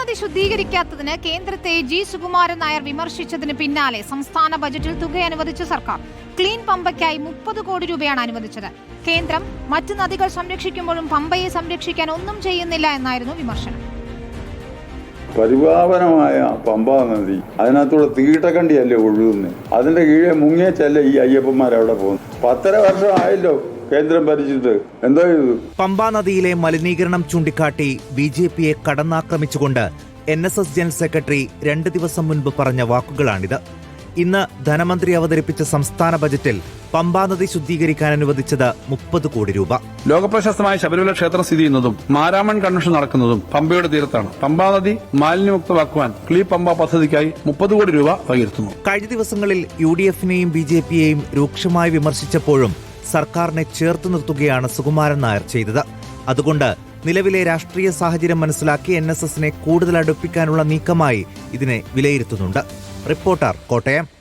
നദി ശുദ്ധീകരിക്കാത്തതിന് കേന്ദ്രത്തെ ജി. സുകുമാരൻ നായർ വിമർശിച്ചതിന് പിന്നാലെ സംസ്ഥാന ബജറ്റിൽ തുക അനുവദിച്ച സർക്കാർ ക്ലീൻ പമ്പയ്ക്കായി മുപ്പത് കോടി രൂപയാണ് അനുവദിച്ചത്. കേന്ദ്രം മറ്റ് നദികൾ സംരക്ഷിക്കുമ്പോഴും പമ്പയെ സംരക്ഷിക്കാൻ ഒന്നും ചെയ്യുന്നില്ല എന്നായിരുന്നു വിമർശനം. പരിപാവനമായ പമ്പാ നദി അതിനകത്തൂടെ തീട്ടക്കണ്ടിയല്ലേ ഒഴുകുന്നത് അതിന്റെ കീഴെ മുങ്ങിയച്ചല്ലേ ഈ അയ്യപ്പന്മാരവിടെ പോകുന്നു പത്തര വർഷം ആയല്ലോ കേന്ദ്രം ഭരിച്ചിട്ട്. എന്തോ ചെയ്തു പമ്പാ നദിയിലെ മലിനീകരണം ചൂണ്ടിക്കാട്ടി ബി ജെ പിയെ കടന്നാക്രമിച്ചുകൊണ്ട് N S S general secretary രണ്ട് ദിവസം മുൻപ് പറഞ്ഞ വാക്കുകളാണിത്. ഇന്ന് ധനമന്ത്രി അവതരിപ്പിച്ച സംസ്ഥാന ബജറ്റിൽ പമ്പാ നദി ശുദ്ധീകരിക്കാൻ അനുവദിച്ചത് മുപ്പത് കോടി രൂപ. ലോകപ്രശസ്തമായ ശബരിമല ക്ഷേത്രം സ്ഥിതി ചെയ്യുന്നതും മാരാമൺ കൺവെൻഷൻ നടക്കുന്നതും പമ്പയുടെ തീരത്താണ്. പമ്പാ നദി മാലിന്യമുക്തമാക്കുവാൻ ക്ലീ പമ്പ പദ്ധതിക്കായി മുപ്പത് കോടി രൂപ വകയിരുത്തുന്നു. കഴിഞ്ഞ ദിവസങ്ങളിൽ യു ഡി എഫിനെയും ബി ജെ പിയെയും രൂക്ഷമായി വിമർശിച്ചപ്പോഴും സർക്കാരിനെ ചേർത്ത് നിർത്തുകയാണ് സുകുമാരൻ നായർ ചെയ്തത്. അതുകൊണ്ട് നിലവിലെ രാഷ്ട്രീയ സാഹചര്യം മനസ്സിലാക്കി എൻ എസ് എസിനെ കൂടുതൽ അടുപ്പിക്കാനുള്ള നീക്കമായി ഇതിനെ വിലയിരുത്തുന്നുണ്ട്. റിപ്പോർട്ടർ കോട്ടയം.